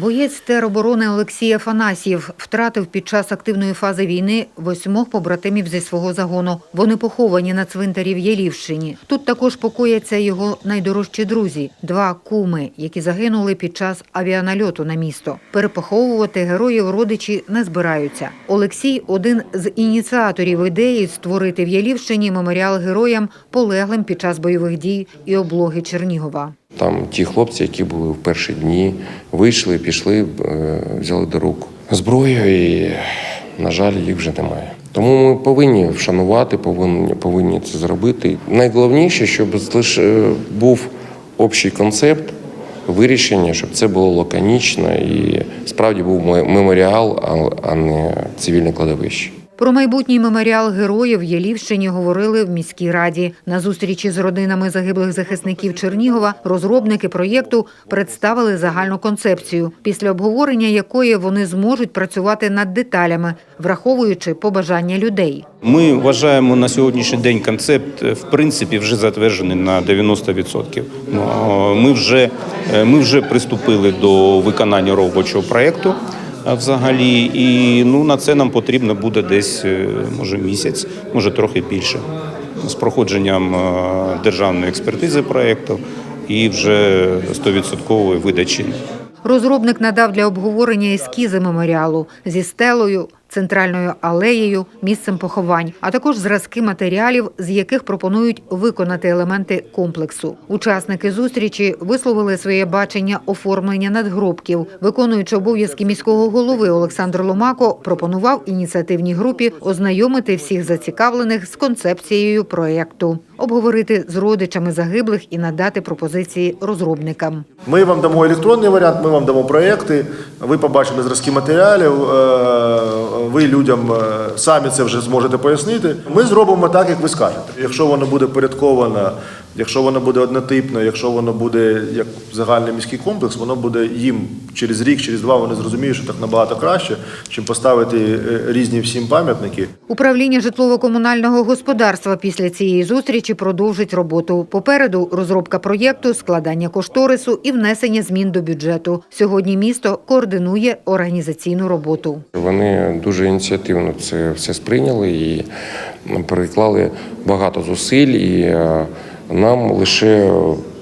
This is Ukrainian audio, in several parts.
Боєць тероборони Олексій Афанасьєв втратив під час активної фази війни восьмох побратимів зі свого загону. Вони поховані на цвинтарі в Єлівщині. Тут також покояться його найдорожчі друзі – два куми, які загинули під час авіанальоту на місто. Перепоховувати героїв родичі не збираються. Олексій – один з ініціаторів ідеї створити в Єлівщині меморіал героям, полеглим під час бойових дій і облоги Чернігова. Там ті хлопці, які були в перші дні, вийшли, пішли, е, взяли до рук зброю, і, на жаль, їх вже немає. Тому ми повинні вшанувати, повинні, повинні це зробити. Найголовніше, щоб лише був общий концепт вирішення, щоб це було лаконічно і справді був меморіал, а не цивільне кладовище. Про майбутній меморіал героїв в Єлівщині говорили в міській раді. На зустрічі з родинами загиблих захисників Чернігова розробники проєкту представили загальну концепцію, після обговорення якої вони зможуть працювати над деталями, враховуючи побажання людей. Ми вважаємо на сьогоднішній день концепт е, в принципі вже затверджений на 90%. Ну, Ми вже, е, ми вже приступили до виконання робочого проєкту взагалі, і ну, на це нам потрібно буде десь е, може місяць, може трохи більше, з проходженням е, державної експертизи проєкту і вже 100% видачі. Розробник надав для обговорення ескізи меморіалу зі стелою, центральною алеєю, місцем поховань, а також зразки матеріалів, з яких пропонують виконати елементи комплексу. Учасники зустрічі висловили своє бачення оформлення надгробків. Виконуючи обов'язки міського голови Олександр Ломако пропонував ініціативній групі ознайомити всіх зацікавлених з концепцією проєкту, обговорити з родичами загиблих і надати пропозиції розробникам. Ми вам дамо електронний варіант, ми вам дамо проекти, ви побачите зразки матеріалів, е, ви людям е, самі це вже зможете пояснити. Ми зробимо так, як ви скажете. Якщо воно буде порядковано, якщо воно буде однотипно, якщо воно буде як загальний міський комплекс, воно буде їм через рік, через два вони зрозуміють, що так набагато краще, чим поставити е, різні всім пам'ятники. Управління житлово-комунального господарства після цієї зустрічі продовжить роботу. Попереду розробка проєкту, складання кошторису і внесення змін до бюджету. Сьогодні місто координує організаційну роботу. Вони дуже ініціативно це все сприйняли і переклали багато зусиль, і е, нам лише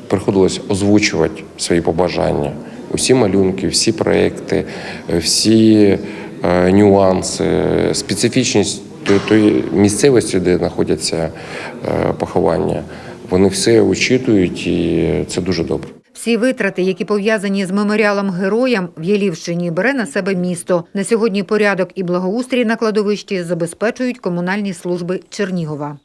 приходилось озвучувати свої побажання. Усі малюнки, всі проекти, всі е, нюанси, специфічність тої- місцевості, де знаходяться е, поховання. Вони все учитують, і це дуже добре. Всі витрати, які пов'язані з меморіалом героям в Єлівщині, бере на себе місто. На сьогодні порядок і благоустрій на кладовищі забезпечують комунальні служби Чернігова.